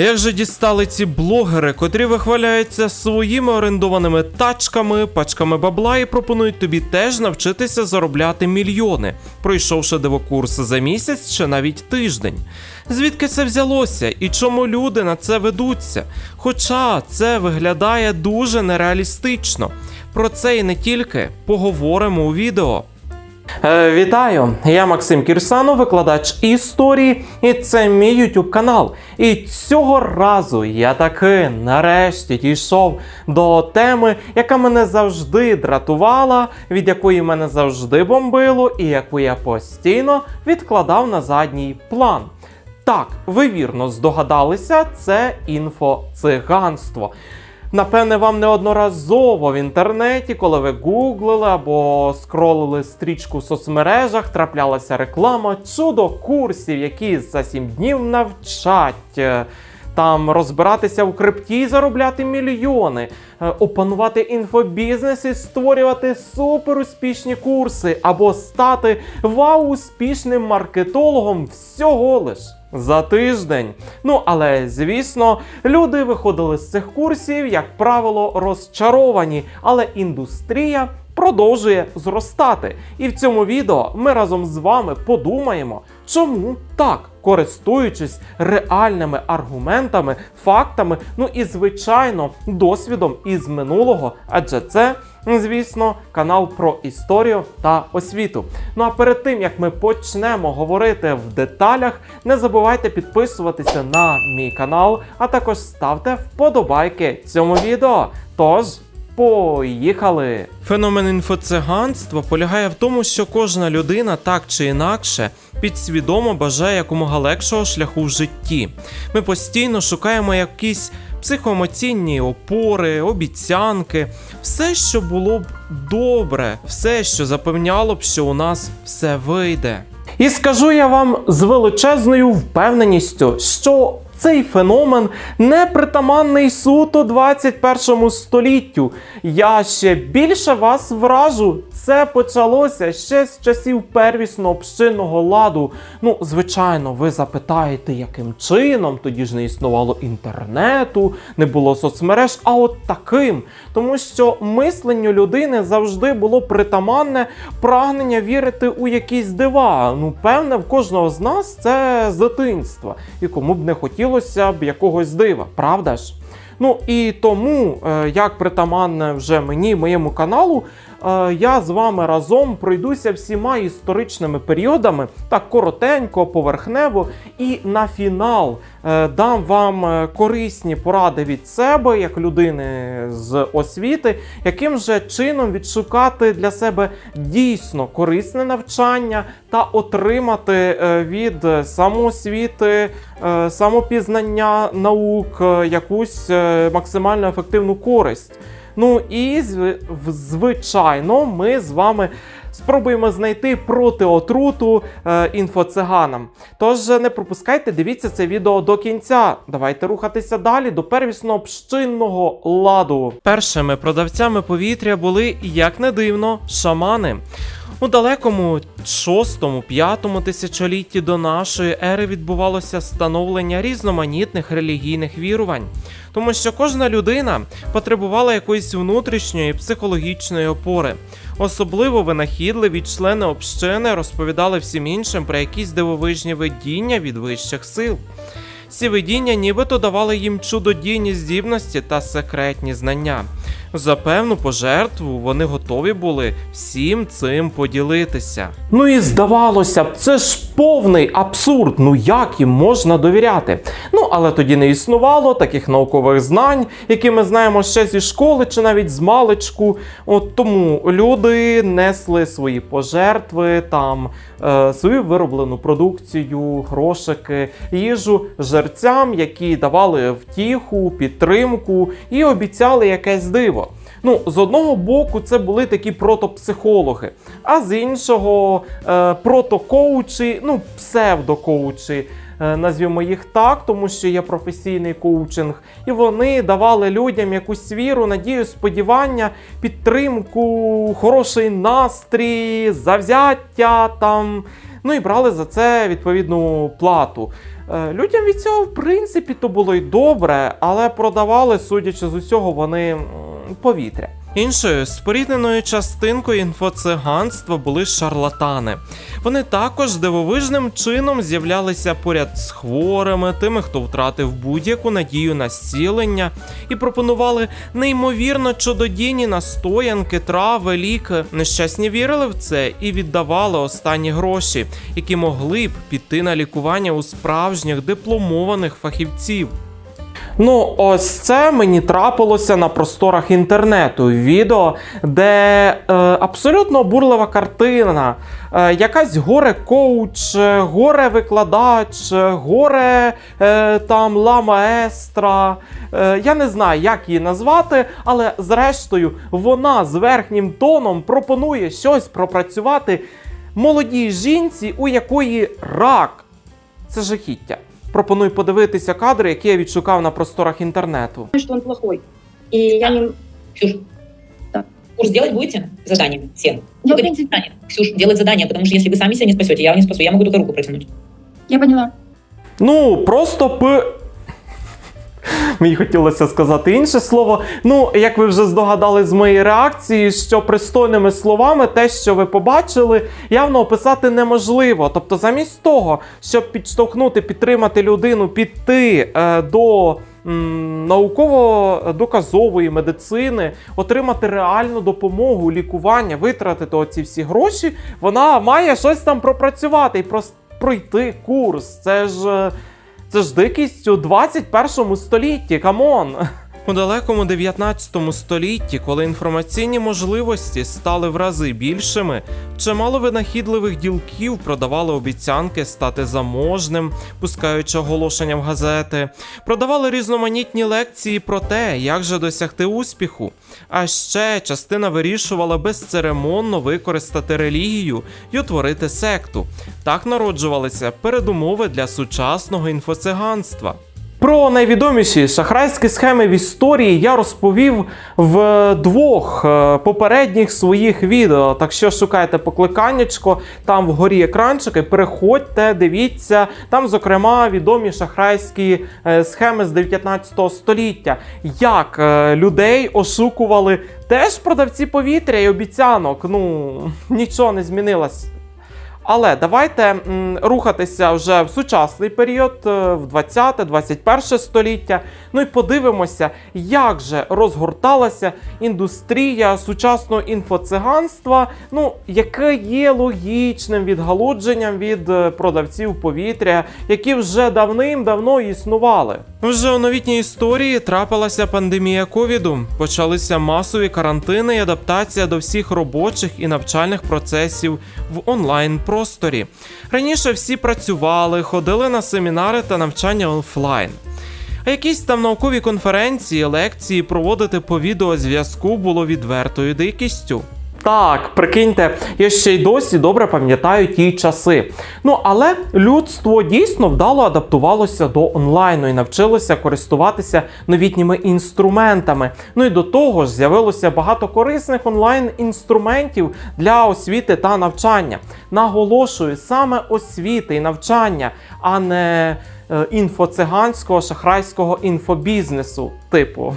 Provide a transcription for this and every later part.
Як же дістали ці блогери, котрі вихваляються своїми орендованими тачками, пачками бабла і пропонують тобі теж навчитися заробляти мільйони, пройшовши дивокурс за місяць чи навіть тиждень. Звідки це взялося і чому люди на це ведуться? Хоча це виглядає дуже нереалістично. Про це і не тільки поговоримо у відео. Е, вітаю! Я Максим Кірсанов, викладач історії, і це мій YouTube канал. І цього разу я таки нарешті дійшов до теми, яка мене завжди дратувала, від якої мене завжди бомбило, і яку я постійно відкладав на задній план. Так, ви вірно здогадалися, це інфоциганство. Напевне, вам неодноразово в інтернеті, коли ви гуглили або скролили стрічку в соцмережах, траплялася реклама чудо курсів, які за 7 днів навчать. е, Там розбиратися в крипті і заробляти мільйони, е, опанувати інфобізнес і створювати суперуспішні курси, або стати вау успішним маркетологом всього лиш за тиждень. Ну але звісно, люди виходили з цих курсів, як правило, розчаровані, але індустрія. Продовжує зростати. І в цьому відео ми разом з вами подумаємо, чому так, користуючись реальними аргументами, фактами, ну і звичайно, досвідом із минулого, адже це, звісно, канал про історію та освіту. Ну а перед тим як ми почнемо говорити в деталях, не забувайте підписуватися на мій канал, а також ставте вподобайки цьому відео. Тож. Поїхали! Феномен інфоциганства полягає в тому, що кожна людина так чи інакше підсвідомо бажає якомога легшого шляху в житті. Ми постійно шукаємо якісь психоемоційні опори, обіцянки, все, що було б добре, все, що запевняло б, що у нас все вийде. І скажу я вам з величезною впевненістю, що цей феномен не притаманний суто 21 століттю. Я ще більше вас вражу. Це почалося ще з часів первісного общинного ладу. Ну, звичайно, ви запитаєте, яким чином тоді ж не існувало інтернету, не було соцмереж, а от таким. Тому що мисленню людини завжди було притаманне прагнення вірити у якісь дива. Ну, певне, в кожного з нас це з дитинства. І кому б не хотілося б якогось дива, правда ж? Ну і тому, е, як притаманне вже мені, моєму каналу, я з вами разом пройдуся всіма історичними періодами, так коротенько, поверхнево, і на фінал е, дам вам е, корисні поради від себе, як людини з освіти, яким же чином відшукати для себе дійсно корисне навчання та отримати е, від самоосвіти, е, самопізнання наук е, якусь е, максимально ефективну користь. Ну і зв- звичайно, ми з вами спробуємо знайти протиотруту е, інфоциганам. Тож е, не пропускайте, дивіться це відео до кінця. Давайте рухатися далі до первісного общинного ладу. Першими продавцями повітря були, як не дивно, шамани. У далекому 6-5 тисячолітті до нашої ери відбувалося становлення різноманітних релігійних вірувань, тому що кожна людина потребувала якоїсь внутрішньої психологічної опори. Особливо винахідливі члени общини розповідали всім іншим про якісь дивовижні видіння від вищих сил. Ці видіння нібито давали їм чудодійні здібності та секретні знання. За певну пожертву вони готові були всім цим поділитися. Ну і здавалося б, це ж повний абсурд. Ну як їм можна довіряти? Ну але тоді не існувало таких наукових знань, які ми знаємо ще зі школи чи навіть з маличку. От тому люди несли свої пожертви, там е, свою вироблену продукцію, грошики, їжу жерцям, які давали втіху, підтримку і обіцяли якесь диво. Ну, з одного боку, це були такі протопсихологи, а з іншого е, протокоучі, ну, псевдокоучі. е, Назвімо їх так, тому що є професійний коучинг, і вони давали людям якусь віру, надію, сподівання, підтримку, хороший настрій, завзяття там. ну і брали за це відповідну плату. Е, Людям від цього, в принципі, то було й добре, але продавали, судячи з усього, вони повітря. Іншою спорідненою частинкою інфоциганства були шарлатани. Вони також дивовижним чином з'являлися поряд з хворими, тими, хто втратив будь-яку надію на зцілення, і пропонували неймовірно чудодійні настоянки, трави, ліки. Нещасні вірили в це і віддавали останні гроші, які могли б піти на лікування у справжніх дипломованих фахівців. Ну, ось це мені трапилося на просторах інтернету. Відео, де е, абсолютно бурлива картина. Е, якась горе-коуч, е, горе-викладач, е, горе е, там ла маестра. Е, я не знаю, як її назвати, але зрештою вона з верхнім тоном пропонує щось пропрацювати молодій жінці, у якої рак. Це жахіття. Пропоную подивитися кадри, які я відшукав на просторах інтернету. Що він плохой. І я не... Ксюш, курс делать будете? Задание всем. Ну, в принципе- задание. Ксюш, делать задание, потому что если вы сами себя не спасете, я вас не спасу. Я могу только руку протянуть. Я поняла. Ну, просто п. Мені хотілося сказати інше слово. Ну, як ви вже здогадали з моєї реакції, що пристойними словами те, що ви побачили, явно описати неможливо. Тобто, замість того, щоб підштовхнути, підтримати людину, піти е, до. Науково-доказової медицини, отримати реальну допомогу, лікування, витратити оці всі гроші, вона має щось там пропрацювати і пройти курс. Це ж е, це ж дикість у 21 столітті, камон. У далекому 19 столітті, коли інформаційні можливості стали в рази більшими, чимало винахідливих ділків продавали обіцянки стати заможним, пускаючи оголошення в газети, продавали різноманітні лекції про те, як же досягти успіху. А ще частина вирішувала безцеремонно використати релігію і утворити секту. Так народжувалися передумови для сучасного інфоциганства. Про найвідоміші шахрайські схеми в історії я розповів в двох е, попередніх своїх відео. Так що шукайте покликаннячко, там вгорі екранчики, переходьте, дивіться. Там, зокрема, відомі шахрайські е, схеми з 19 століття. Як е, людей ошукували теж продавці повітря і обіцянок. Ну нічого не змінилось. Але давайте рухатися вже в сучасний період, е, в 20-21 століття. Ну і подивимося, як же розгорталася індустрія сучасного інфоциганства, ну яке є логічним відгалудженням від е, продавців повітря, які вже давним-давно існували. Вже у новітній історії трапилася пандемія ковіду. Почалися масові карантини і адаптація до всіх робочих і навчальних процесів в онлайн просторі. Раніше всі працювали, ходили на семінари та навчання офлайн. А якісь там наукові конференції, лекції проводити по відеозв'язку було відвертою дикістю. Так, прикиньте, я ще й досі добре пам'ятаю ті часи. Ну але людство дійсно вдало адаптувалося до онлайну і навчилося користуватися новітніми інструментами. Ну і до того ж з'явилося багато корисних онлайн-інструментів для освіти та навчання. Наголошую, саме освіти і навчання, а не е, інфоциганського шахрайського інфобізнесу, типу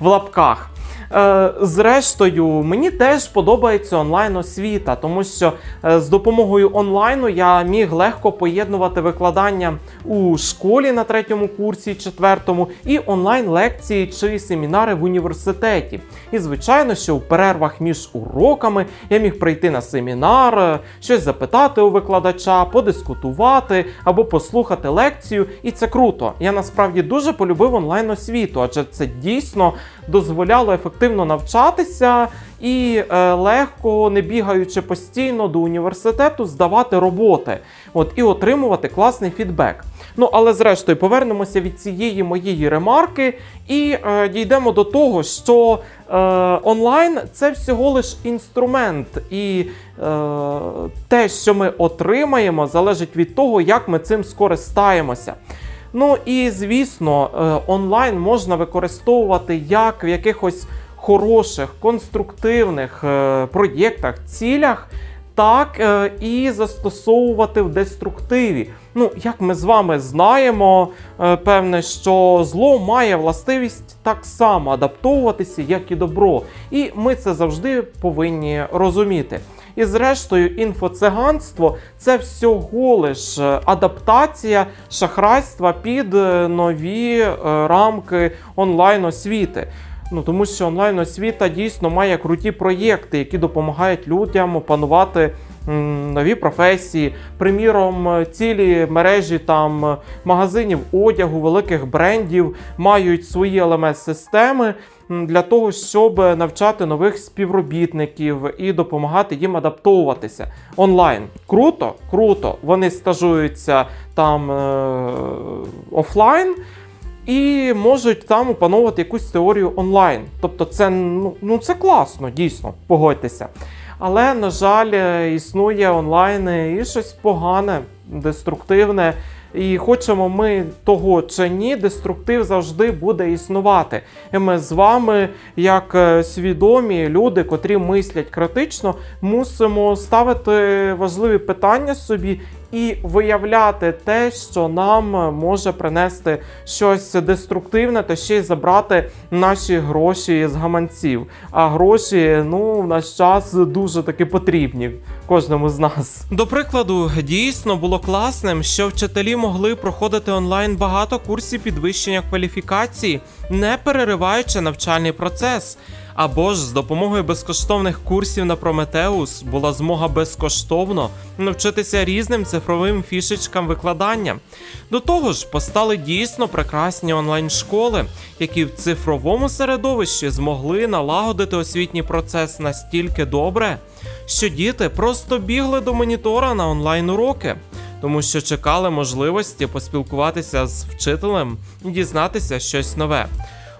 в лапках. Е, Зрештою, мені теж подобається онлайн освіта, тому що е, з допомогою онлайну я міг легко поєднувати викладання у школі на третьому курсі, четвертому, і онлайн лекції чи семінари в університеті. І звичайно, що в перервах між уроками я міг прийти на семінар, е, щось запитати у викладача, подискутувати або послухати лекцію, і це круто. Я насправді дуже полюбив онлайн освіту, адже це дійсно дозволяло ефективно навчатися і е, легко, не бігаючи постійно до університету, здавати роботи от, і отримувати класний фідбек. Ну, але зрештою повернемося від цієї моєї ремарки і е, дійдемо до того, що е, онлайн це всього лиш інструмент, і е, те, що ми отримаємо, залежить від того, як ми цим скористаємося. Ну і звісно, е, онлайн можна використовувати як в якихось хороших, конструктивних е, проєктах, цілях, так е, і застосовувати в деструктиві. Ну, як ми з вами знаємо, певне, що зло має властивість так само адаптовуватися, як і добро. І ми це завжди повинні розуміти. І зрештою, інфоциганство це всього лиш е, адаптація шахрайства під е, нові е, рамки онлайн освіти. Ну тому що онлайн освіта дійсно має круті проєкти, які допомагають людям опанувати нові професії. Приміром, е, цілі мережі там е, магазинів одягу, великих брендів мають свої LMS-системи для того, щоб навчати нових співробітників і допомагати їм адаптовуватися онлайн. Круто, круто. Вони стажуються там е- офлайн і можуть там опановувати якусь теорію онлайн. Тобто, це ну, ну це класно, дійсно, погодьтеся. Але, на жаль, е, існує онлайн і щось погане, деструктивне. І хочемо ми того чи ні, деструктив завжди буде існувати. І ми з вами, як е, свідомі люди, котрі мислять критично, мусимо ставити важливі питання собі і виявляти те, що нам може принести щось деструктивне, та ще й забрати наші гроші з гаманців. А гроші, ну, в наш час дуже таки потрібні кожному з нас. До прикладу, дійсно було класним, що вчителі могли проходити онлайн багато курсів підвищення кваліфікації, не перериваючи навчальний процес. Або ж з допомогою безкоштовних курсів на Прометеус була змога безкоштовно навчитися різним цифровим фішечкам викладання. До того ж, постали дійсно прекрасні онлайн-школи, які в цифровому середовищі змогли налагодити освітній процес настільки добре, що діти просто бігли до монітора на онлайн-уроки. Тому що чекали можливості поспілкуватися з вчителем і дізнатися щось нове.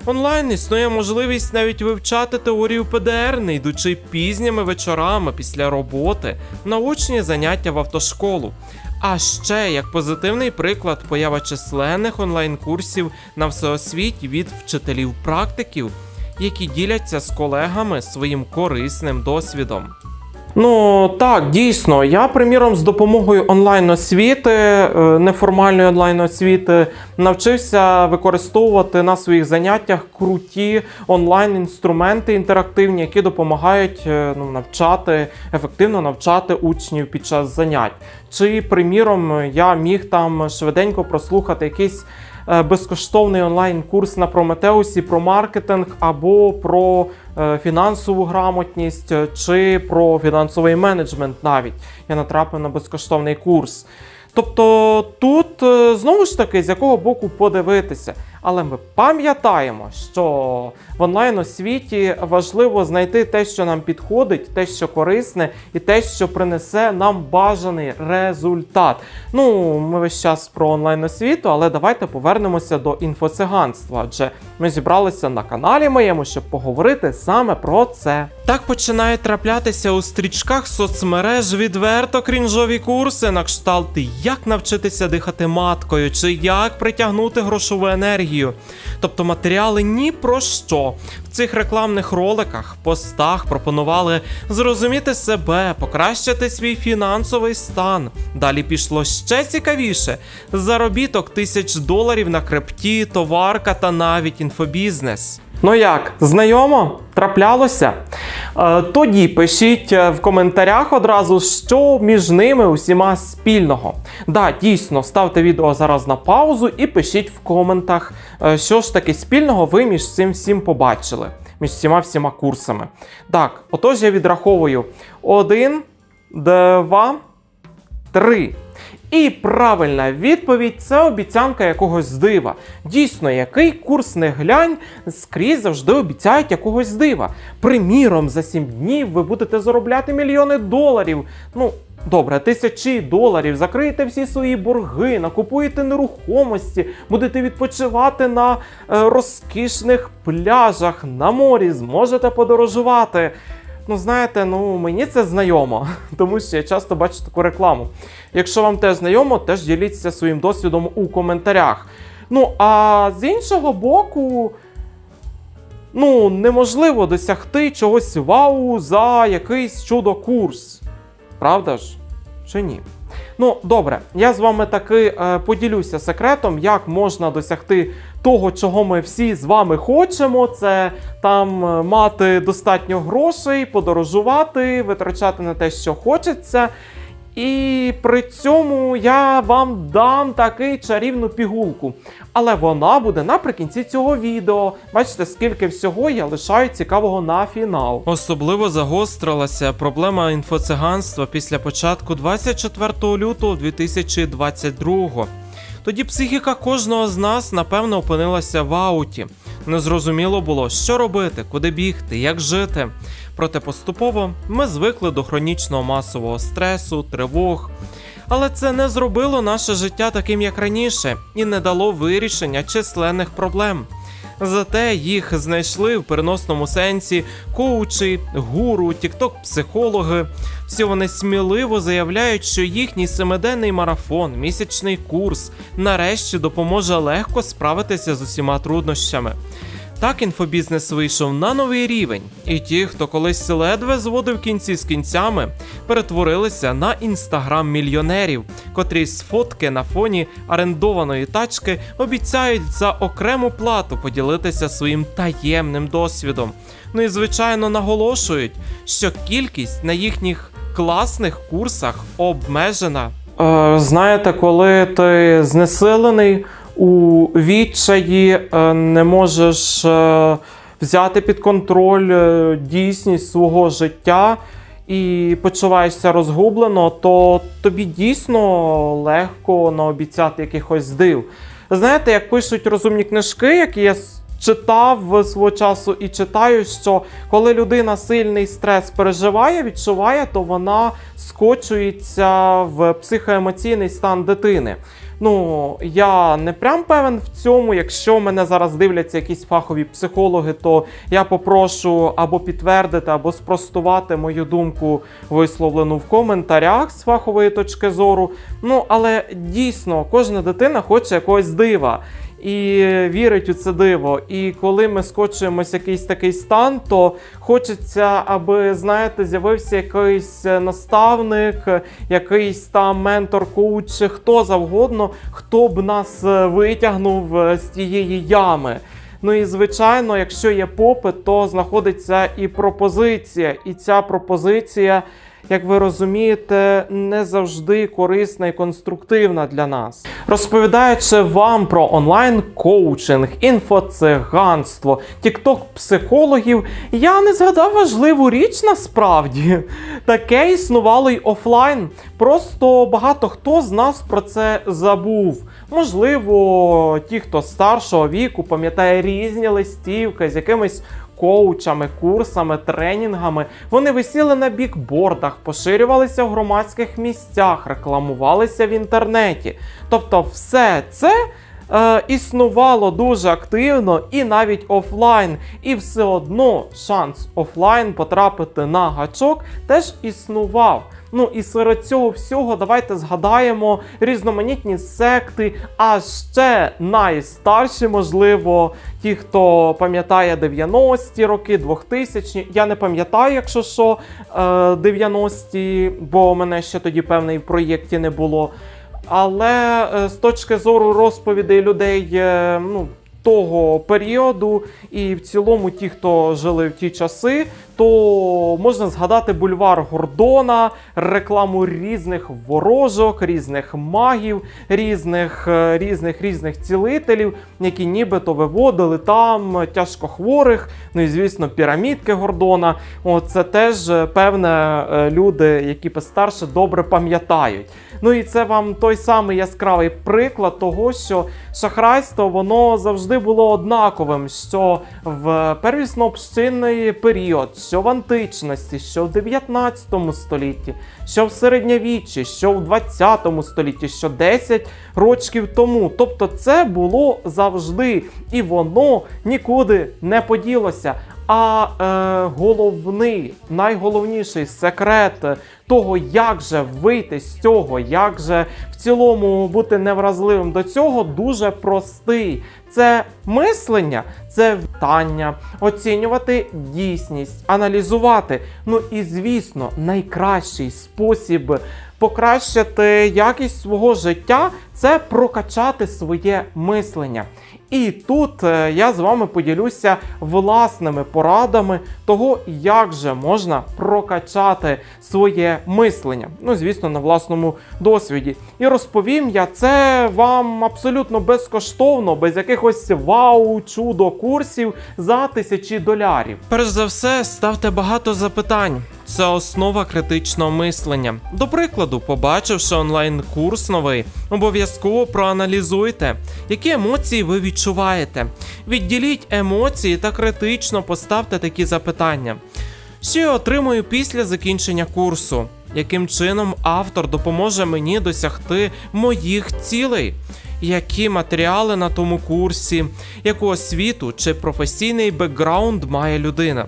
Онлайн існує можливість навіть вивчати теорію ПДР, не йдучи пізніми вечорами після роботи на очні заняття в автошколу. А ще як позитивний приклад поява численних онлайн-курсів на всеосвіті від вчителів-практиків, які діляться з колегами своїм корисним досвідом. Ну так, дійсно. Я, приміром, з допомогою онлайн-освіти, е, неформальної онлайн-освіти, навчився використовувати на своїх заняттях круті онлайн-інструменти інтерактивні, які допомагають е, ну, навчати, ефективно навчати учнів під час занять. Чи, приміром, я міг там швиденько прослухати якийсь е, безкоштовний онлайн-курс на Прометеусі про маркетинг або про е, фінансову грамотність, е, чи про фінансовий менеджмент навіть. Я натрапив на безкоштовний курс. Тобто тут е, знову ж таки з якого боку подивитися. Але ми пам'ятаємо, що в онлайн освіті важливо знайти те, що нам підходить, те, що корисне, і те, що принесе нам бажаний результат. Ну, ми весь час про онлайн освіту, але давайте повернемося до інфоциганства. Адже ми зібралися на каналі моєму, щоб поговорити саме про це. Так починає траплятися у стрічках соцмереж відверто крінжові курси на кшталт як навчитися дихати маткою, чи як притягнути грошову енергію. Тобто матеріали ні про що. В цих рекламних роликах, постах пропонували зрозуміти себе, покращити свій фінансовий стан. Далі пішло ще цікавіше: заробіток тисяч доларів на крипті, товарка та навіть інфобізнес. Ну як, знайомо? Траплялося? Е, тоді пишіть е, в коментарях одразу, що між ними усіма спільного. Да, дійсно, ставте відео зараз на паузу і пишіть в коментах, е, що ж таки спільного ви між цим всім побачили, між всіма всіма курсами. Так, отож я відраховую: один, два, три. І правильна відповідь це обіцянка якогось дива. Дійсно, який курс не глянь, скрізь завжди обіцяють якогось дива. Приміром, за 7 днів ви будете заробляти мільйони доларів. Ну, добре, тисячі доларів, закриєте всі свої борги, накупуєте нерухомості, будете відпочивати на е, розкішних пляжах, на морі, зможете подорожувати. Ну, знаєте, ну мені це знайомо, тому що я часто бачу таку рекламу. Якщо вам теж знайомо, теж діліться своїм досвідом у коментарях. Ну, а з іншого боку, ну, неможливо досягти чогось вау за якийсь чудо-курс. правда ж? Чи ні? Ну, добре, я з вами таки е, поділюся секретом, як можна досягти того, чого ми всі з вами хочемо. Це там е, мати достатньо грошей, подорожувати, витрачати на те, що хочеться. І при цьому я вам дам такий чарівну пігулку. Але вона буде наприкінці цього відео. Бачите, скільки всього я лишаю цікавого на фінал. Особливо загострилася проблема інфоциганства після початку 24 лютого 2022 Тоді психіка кожного з нас, напевно, опинилася в ауті. Незрозуміло було, що робити, куди бігти, як жити. Проте поступово ми звикли до хронічного масового стресу, тривог. Але це не зробило наше життя таким, як раніше, і не дало вирішення численних проблем. Зате їх знайшли в переносному сенсі коучі, гуру, тікток-психологи. Всі вони сміливо заявляють, що їхній семиденний марафон, місячний курс нарешті допоможе легко справитися з усіма труднощами. Так інфобізнес вийшов на новий рівень, і ті, хто колись ледве зводив кінці з кінцями, перетворилися на інстаграм-мільйонерів, котрі з фотки на фоні орендованої тачки обіцяють за окрему плату поділитися своїм таємним досвідом. Ну і звичайно наголошують, що кількість на їхніх класних курсах обмежена. Е, знаєте, коли ти знесилений у відчаї, е, не можеш е, взяти під контроль е, дійсність свого життя і почуваєшся розгублено, то тобі дійсно легко наобіцяти якихось див. Знаєте, як пишуть розумні книжки, які я читав свого часу і читаю, що коли людина сильний стрес переживає, відчуває, то вона скочується в психоемоційний стан дитини. Ну, я не прям певен в цьому. Якщо мене зараз дивляться якісь фахові психологи, то я попрошу або підтвердити, або спростувати мою думку, висловлену в коментарях з фахової точки зору. Ну, але дійсно, кожна дитина хоче якогось дива. І вірить у це диво. І коли ми скочуємось в якийсь такий стан, то хочеться, аби знаєте, з'явився якийсь е, наставник, якийсь там ментор, коуч, хто завгодно, хто б нас е, витягнув е, з тієї ями. Ну і звичайно, якщо є попит, то знаходиться і пропозиція. І ця пропозиція, як ви розумієте, не завжди корисна і конструктивна для нас. Розповідаючи вам про онлайн-коучинг, інфоциганство, тікток-психологів, я не згадав важливу річ насправді. Таке існувало й офлайн. Просто багато хто з нас про це забув. Можливо, ті, хто старшого віку, пам'ятає різні листівки з якимись коучами, курсами, тренінгами. Вони висіли на бікбордах, поширювалися в громадських місцях, рекламувалися в інтернеті. Тобто, все це. Е, існувало дуже активно і навіть офлайн, і все одно шанс офлайн потрапити на гачок теж існував. Ну і серед цього всього давайте згадаємо різноманітні секти, а ще найстарші, можливо, ті, хто пам'ятає 90-ті роки, 2000-ті. Я не пам'ятаю, якщо що, е, 90-ті, бо мене ще тоді певний в проєкті не було. Але е, з точки зору розповідей людей, е, ну. Того періоду, і в цілому ті, хто жили в ті часи, то можна згадати бульвар Гордона, рекламу різних ворожок, різних магів, різних е, різних різних цілителів, які нібито виводили там тяжкохворих. Ну і звісно, пірамідки Гордона. О, це теж е, певне е, люди, які постарше добре пам'ятають. Ну і це вам той самий яскравий приклад того, що шахрайство воно завжди було однаковим. Що в первісно-общинний період, що в античності, що в 19 столітті, що в середньовіччі, що в 20 столітті, що 10 років тому. Тобто це було завжди, і воно нікуди не поділося. А е, головний, найголовніший секрет того, як же вийти з цього, як же в цілому бути невразливим до цього, дуже простий. Це мислення, це вітання, оцінювати дійсність, аналізувати. Ну і звісно, найкращий спосіб покращити якість свого життя це прокачати своє мислення. І тут е, я з вами поділюся власними порадами того, як же можна прокачати своє мислення. Ну, звісно, на власному досвіді. І розповім я це вам абсолютно безкоштовно, без якихось вау, чудо курсів за тисячі долярів. Перш за все, ставте багато запитань. Це основа критичного мислення. До прикладу, побачивши онлайн-курс новий, обов'язково проаналізуйте, які емоції ви відчуваєте. Відділіть емоції та критично поставте такі запитання. Що я отримую після закінчення курсу? Яким чином автор допоможе мені досягти моїх цілей? Які матеріали на тому курсі, яку освіту чи професійний бекграунд має людина?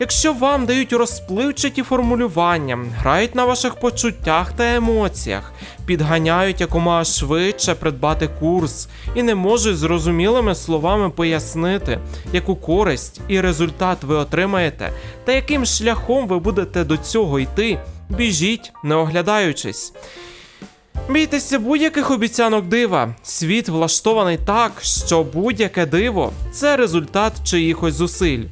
Якщо вам дають розпливчаті формулювання, грають на ваших почуттях та емоціях, підганяють якомога швидше придбати курс і не можуть зрозумілими словами пояснити, яку користь і результат ви отримаєте, та яким шляхом ви будете до цього йти, біжіть, не оглядаючись. Бійтеся будь-яких обіцянок дива. Світ влаштований так, що будь-яке диво це результат чиїхось зусиль.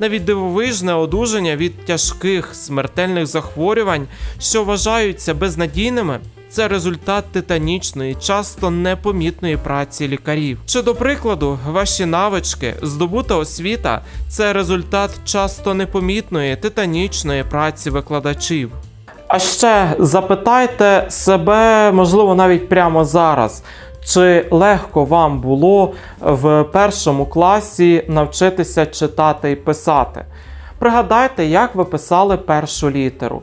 Навіть дивовижне одужання від тяжких смертельних захворювань, що вважаються безнадійними, це результат титанічної, часто непомітної праці лікарів. Чи до прикладу, ваші навички, здобута освіта це результат часто непомітної титанічної праці викладачів. А ще запитайте себе, можливо, навіть прямо зараз. Чи легко вам було в першому класі навчитися читати і писати? Пригадайте, як ви писали першу літеру.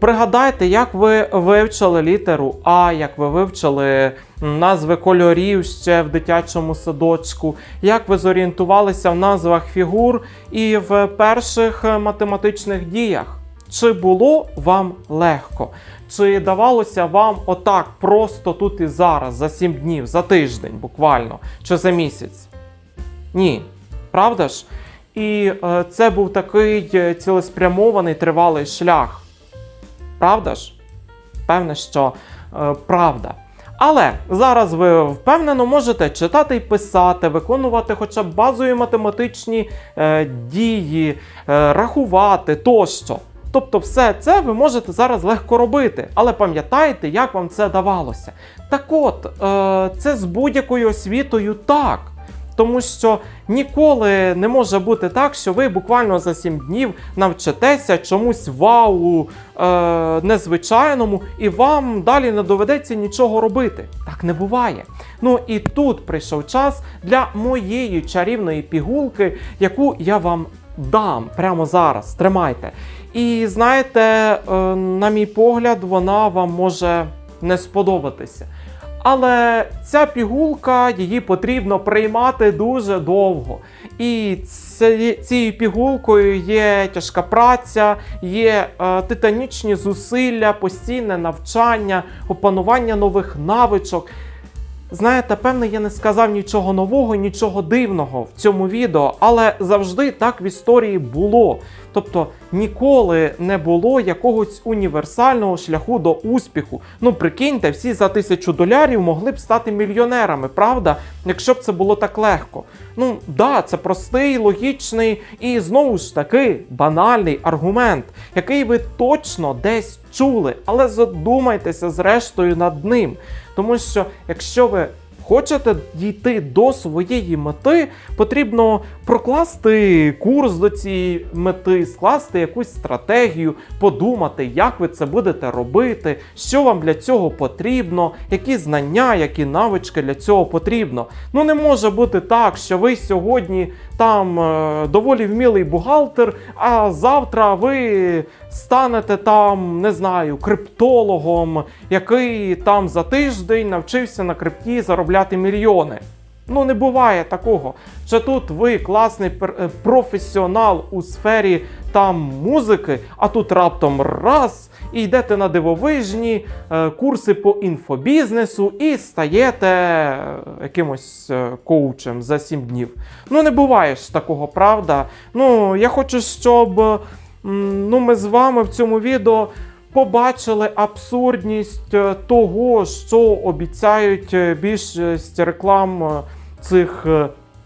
Пригадайте, як ви вивчили літеру А, як ви вивчили назви кольорів ще в дитячому садочку, як ви зорієнтувалися в назвах фігур і в перших е, математичних діях. Чи було вам легко? Чи давалося вам отак просто тут і зараз, за 7 днів, за тиждень буквально, чи за місяць? Ні, правда ж? І е, це був такий е, цілеспрямований тривалий шлях. Правда ж? Певне, що е, правда. Але зараз ви впевнено можете читати і писати, виконувати хоча б базові математичні е, дії, е, рахувати тощо. Тобто, все це ви можете зараз легко робити, але пам'ятаєте, як вам це давалося. Так от, е, це з будь-якою освітою так. Тому що ніколи не може бути так, що ви буквально за 7 днів навчитеся чомусь вау е, незвичайному, і вам далі не доведеться нічого робити. Так не буває. Ну і тут прийшов час для моєї чарівної пігулки, яку я вам дам прямо зараз. Тримайте. І знаєте, е, на мій погляд, вона вам може не сподобатися. Але ця пігулка її потрібно приймати дуже довго. І цією пігулкою є тяжка праця, є е, титанічні зусилля, постійне навчання, опанування нових навичок. Знаєте, певне, я не сказав нічого нового, нічого дивного в цьому відео, але завжди так в історії було. Тобто ніколи не було якогось універсального шляху до успіху. Ну прикиньте, всі за тисячу долярів могли б стати мільйонерами, правда? Якщо б це було так легко. Ну да, це простий, логічний і знову ж таки банальний аргумент, який ви точно десь чули, але задумайтеся зрештою над ним. Тому що якщо ви хочете дійти до своєї мети, потрібно прокласти курс до цієї мети, скласти якусь стратегію, подумати, як ви це будете робити, що вам для цього потрібно, які знання, які навички для цього потрібно. Ну не може бути так, що ви сьогодні там е, доволі вмілий бухгалтер, а завтра ви станете там, не знаю, криптологом, який там за тиждень навчився на крипті заробляти мільйони. Ну не буває такого. Що тут ви класний е, професіонал у сфері там музики, а тут раптом раз і йдете на дивовижні е, курси по інфобізнесу і стаєте е, якимось е, коучем за 7 днів. Ну не буває ж такого, правда. Ну я хочу, щоб ну, ми з вами в цьому відео побачили абсурдність е, того, що обіцяють е, більшість реклам е, цих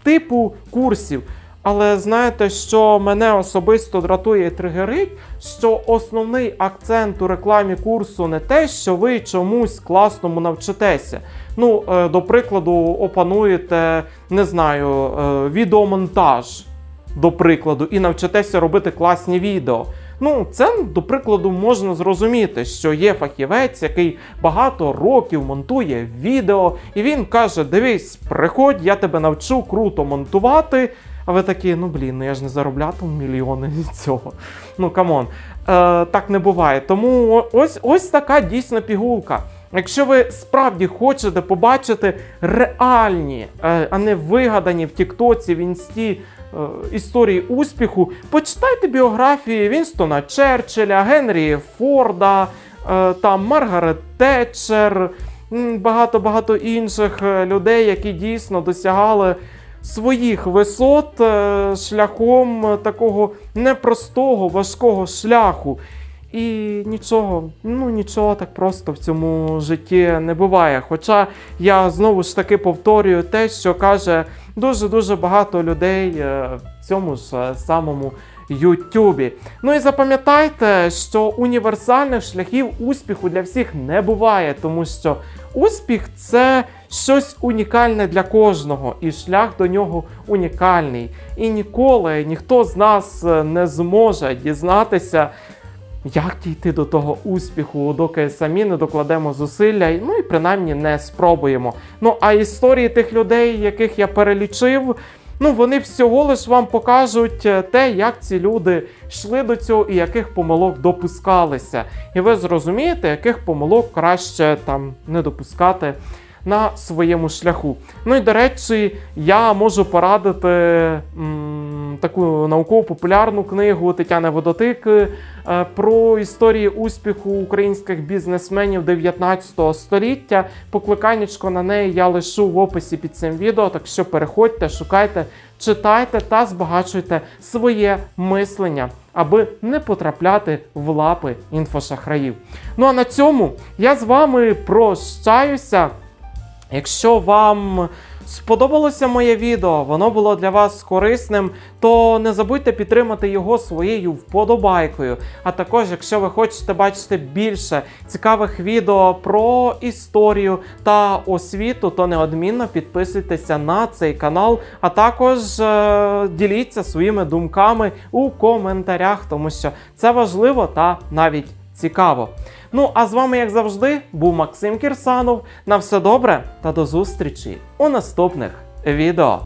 типу курсів. Але знаєте, що мене особисто дратує і тригерить, що основний акцент у рекламі курсу не те, що ви чомусь класному навчитеся. Ну, до прикладу, опануєте, не знаю, відеомонтаж, до прикладу, і навчитеся робити класні відео. Ну, це, до прикладу, можна зрозуміти, що є фахівець, який багато років монтує відео, і він каже: Дивись, приходь, я тебе навчу круто монтувати. А ви такі, ну блін, ну я ж не зароблятиму мільйони від цього. Ну камон, е, так не буває. Тому ось, ось така дійсна пігулка. Якщо ви справді хочете побачити реальні, е, а не вигадані в Тіктоці, в інсті історії успіху, почитайте біографії Вінстона Черчилля, Генрі Форда, е, там Маргарет Тетчер, багато-багато інших е, людей, які дійсно досягали своїх висот е, шляхом е, такого непростого, важкого шляху. І нічого, ну нічого так просто в цьому житті не буває. Хоча я знову ж таки повторюю те, що каже дуже-дуже багато людей е, в цьому ж е, самому Ютубі. Ну і запам'ятайте, що універсальних шляхів успіху для всіх не буває, тому що успіх це щось унікальне для кожного, і шлях до нього унікальний. І ніколи ніхто з нас е, не зможе дізнатися. Як дійти до того успіху, доки самі не докладемо зусилля, ну і принаймні не спробуємо. Ну а історії тих людей, яких я перелічив, ну вони всього лиш вам покажуть е, те, як ці люди йшли до цього і яких помилок допускалися. І ви зрозумієте, яких помилок краще там не допускати на своєму шляху. Ну і до речі, я можу порадити м, таку науково-популярну книгу Тетяни Водотик е, про історії успіху українських бізнесменів 19 століття. Покликанечко на неї я лишу в описі під цим відео. Так що переходьте, шукайте, читайте та збагачуйте своє мислення, аби не потрапляти в лапи інфошахраїв. Ну а на цьому я з вами прощаюся. Якщо вам сподобалося моє відео, воно було для вас корисним, то не забудьте підтримати його своєю вподобайкою. А також, якщо ви хочете бачити більше цікавих відео про історію та освіту, то неодмінно підписуйтеся на цей канал, а також е- діліться своїми думками у коментарях, тому що це важливо та навіть цікаво. Ну а з вами, як завжди, був Максим Кірсанов. На все добре та до зустрічі у наступних відео.